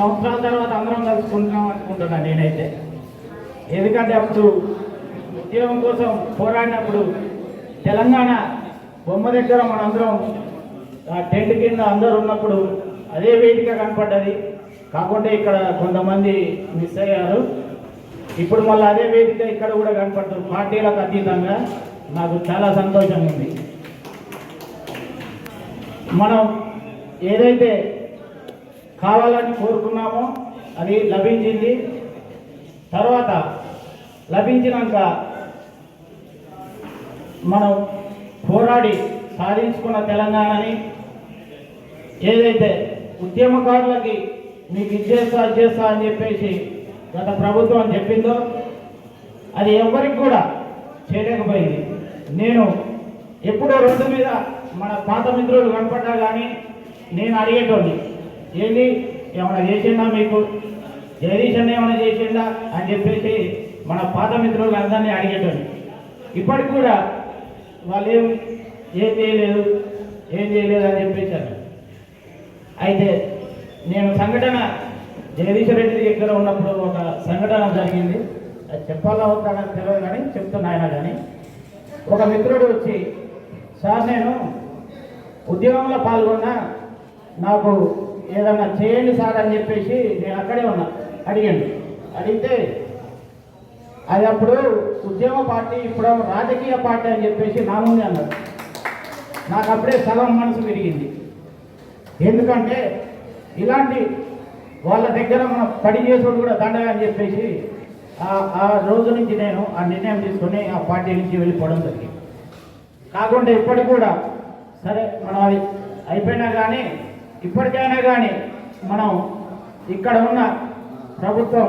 సంవత్సరాల తర్వాత అందరం కలుసుకుంటున్నాం అనుకుంటున్నాను నేనైతే. ఎందుకంటే అప్పుడు ఉద్యోగం కోసం పోరాడినప్పుడు తెలంగాణ బొమ్మ దగ్గర మనందరం ఆ టెంట్ కింద అందరు ఉన్నప్పుడు అదే వేదిక కనపడ్డది. కాకుండా ఇక్కడ కొంతమంది మిస్ అయ్యారు. ఇప్పుడు మళ్ళీ అదే వేదిక ఇక్కడ కూడా కనపడుతుంది పార్టీలకు అతీతంగా నాకు చాలా సంతోషం ఉంది. మనం ఏదైతే కావాలని కోరుకున్నామో అది లభించింది. తర్వాత లభించినాక మనం పోరాడి సాధించుకున్న తెలంగాణని ఏదైతే ఉద్యమకారులకి మీకు ఇచ్చేస్తా ఇచ్చేస్తా అని చెప్పేసి గత ప్రభుత్వం చెప్పిందో అది ఎవరికి కూడా చేయలేకపోయింది. నేను ఎప్పుడో రోడ్డు మీద మన పాత మిత్రులు కనపడ్డా కానీ నేను అడిగేటోడిని. ఏంటి ఏమైనా చేసిండా మీకు? జగదీష్ అన్న ఏమైనా చేసిండా అని చెప్పేసి మన పాత మిత్రులు అందరినీ అడిగేటండి ఇప్పటికి కూడా వాళ్ళు ఏం ఏం చేయలేదు ఏం చేయలేదు అని చెప్పేశారు. అయితే నేను సంఘటన జగదీశ్వర రెడ్డి దగ్గర ఉన్నప్పుడు ఒక సంఘటన జరిగింది. అది చెప్పాలా అవుతాడని తెలియదు కానీ చెప్తున్నా ఆయన కానీ ఒక మిత్రుడు వచ్చి సార్ నేను ఉద్యోగంలో పాల్గొన్న నాకు ఏదన్నా చేయండి సార్ అని చెప్పేసి నేను అక్కడే ఉన్నా. అడిగాను. అడిగితే అది అప్పుడు ఉద్యమ పార్టీ ఇప్పుడు రాజకీయ పార్టీ అని చెప్పేసి నా ముందే అన్నారు. నాకు అప్పుడే సగం మనసు విరిగింది. ఎందుకంటే ఇలాంటి వాళ్ళ దగ్గర మనం పడి చేసేవాడు కూడా దండగా అని చెప్పేసి ఆ- ఆ రోజు నుంచి నేను ఆ నిర్ణయం తీసుకొని ఆ పార్టీ నుంచి వెళ్ళిపోవడం జరిగింది. కాకుండా ఇప్పటికి కూడా సరే మనం అది అయిపోయినా కానీ ఇప్పటికైనా కానీ మనం ఇక్కడ ఉన్న ప్రభుత్వం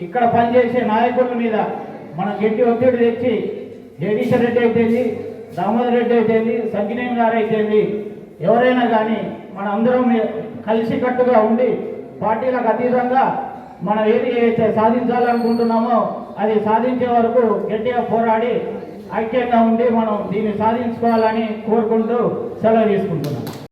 ఇక్కడ పనిచేసే నాయకుల మీద మనం గట్టి ఒత్తిడి తెచ్చి జగదీశ్వర్ రెడ్డి అయితేంది దామోదర్ రెడ్డి అయితేంది సంకినేని గారు అయితేంది ఎవరైనా కానీ మన అందరం కలిసికట్టుగా ఉండి పార్టీలకు అతీతంగా మనం ఏది అయితే సాధించాలనుకుంటున్నామో అది సాధించే వరకు గట్టిగా పోరాడి ఐక్యంగా ఉండి మనం దీన్ని సాధించుకోవాలని కోరుకుంటూ సెలవు తీసుకుంటున్నాం.